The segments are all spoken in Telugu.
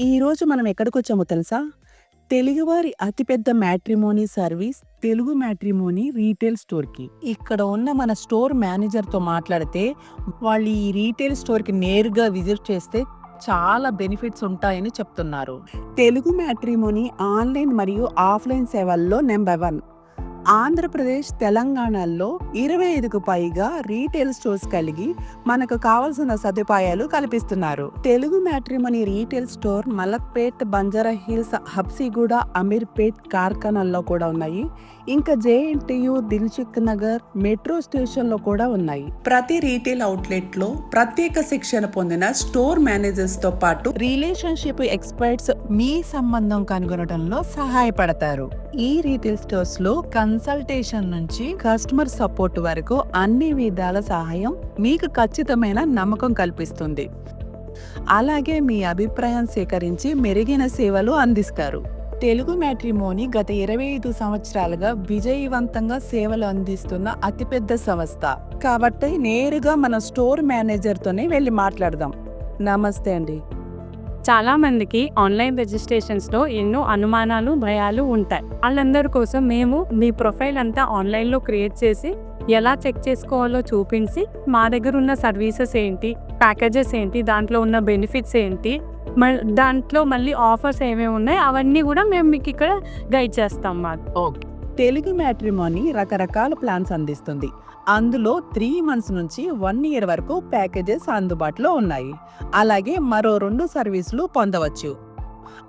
ఈరోజు మనం ఎక్కడికి వచ్చామో తెలుసా? తెలుగువారి అతిపెద్ద matrimony service Telugu matrimony retail స్టోర్‌కి. ఇక్కడ ఉన్న మన స్టోర్ మేనేజర్‌తో మాట్లాడితే వాళ్ళు ఈ రీటైల్ స్టోర్‌కి నేరుగా విజిట్ చేస్తే చాలా బెనిఫిట్స్ ఉంటాయని చెప్తున్నారు. తెలుగు మ్యాట్రిమోని ఆన్‌లైన్ మరియు ఆఫ్‌లైన్ సేవల్లో నెంబర్ వన్ ఆంధ్రప్రదేశ్, తెలంగాణలో ఇరవై ఐదుకు పైగా రీటైల్ స్టోర్స్ కలిగి మనకు కావాల్సిన సదుపాయాలు కల్పిస్తున్నారు. Telugu matrimony retail store Malakpet, Banjara hills, Habsiguda, Ameerpet, కార్ఖానాల్లో కూడా ఉన్నాయి. ఇంకా జేఎన్టీయూ, దిల్చుక్ నగర్, మెట్రో స్టేషన్‌లో కూడా ఉన్నాయి. ప్రతి రీటైల్ అవుట్లెట్‌లో ప్రత్యేక శిక్షణ పొందిన స్టోర్ మేనేజర్స్‌తో పాటు రిలేషన్‌షిప్ ఎక్స్పర్ట్స్ మీ సంబంధం కనుగొనడంలో సహాయపడతారు. ఈ రీటైల్ స్టోర్స్‌లో కన్సల్టేషన్ నుంచి కస్టమర్ సపోర్ట్ వరకు అన్ని విధాల సహాయం మీకు ఖచ్చితమైన నమ్మకం కల్పిస్తుంది. అలాగే మీ అభిప్రాయం సేకరించి మెరుగైన సేవలు అందిస్తారు. తెలుగు మ్యాట్రిమోని గత 25 సంవత్సరాలుగా విజయవంతంగా సేవలు అందిస్తున్న అతిపెద్ద సంస్థ. కాబట్టి నేరుగా మన స్టోర్ మేనేజర్‌తోనే వెళ్ళి మాట్లాడదాం. నమస్తే అండి. చాలామందికి ఆన్లైన్ రిజిస్ట్రేషన్స్‌లో ఎన్నో అనుమానాలు, భయాలు ఉంటాయి. వాళ్ళందరి కోసం మేము మీ ప్రొఫైల్ అంతా ఆన్‌లైన్‌లో క్రియేట్ చేసి, ఎలా చెక్ చేసుకోవాలో చూపించి, మా దగ్గర ఉన్న సర్వీసెస్ ఏంటి, ప్యాకేజెస్ ఏంటి, దాంట్లో ఉన్న బెనిఫిట్స్ ఏంటి, దాంట్లో మళ్ళీ ఆఫర్స్ ఏమేమి ఉన్నాయి అవన్నీ కూడా మేము మీకు ఇక్కడ గైడ్ చేస్తాం మాకు. ఓకే. తెలుగు మ్యాట్రిమోనీ రకరకాల ప్లాన్స్ అందిస్తుంది. అందులో త్రీ మంత్స్ నుంచి వన్ ఇయర్ వరకు ప్యాకేజెస్ అందుబాటులో ఉన్నాయి. అలాగే మరో రెండు సర్వీసులు పొందవచ్చు.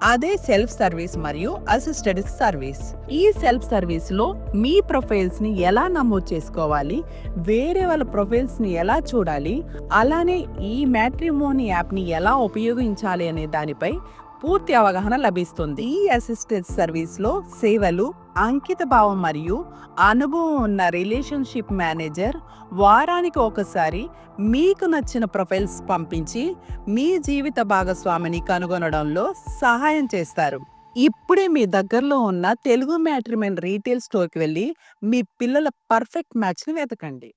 అదే సెల్ఫ్ సర్వీస్ మరియు అసిస్టెడ్ సర్వీస్. ఈ సెల్ఫ్ సర్వీస్‌లో మీ ప్రొఫైల్స్‌ని ఎలా నమోదు చేసుకోవాలి, వేరే వాళ్ళ ప్రొఫైల్స్‌ని ఎలా చూడాలి, అలానే ఈ మ్యాట్రిమోనీ యాప్‌ని ఎలా ఉపయోగించాలి అనే దానిపై పూర్తి అవగాహన లభిస్తుంది. ఈ అసిస్టెడ్ సర్వీస్‌లో సేవలు, అంకిత భావం మరియు అనుభవం ఉన్న రిలేషన్‌షిప్ మేనేజర్ వారానికి ఒకసారి మీకు నచ్చిన ప్రొఫైల్స్ పంపించి, మీ జీవిత భాగస్వామిని కనుగొనడంలో సహాయం చేస్తారు. ఇప్పుడే మీ దగ్గరలో ఉన్న తెలుగు మ్యాట్రిమెన్ రీటైల్ స్టోర్‌కి వెళ్ళి మీ పిల్లల పర్ఫెక్ట్ మ్యాచ్‌ని వెతకండి.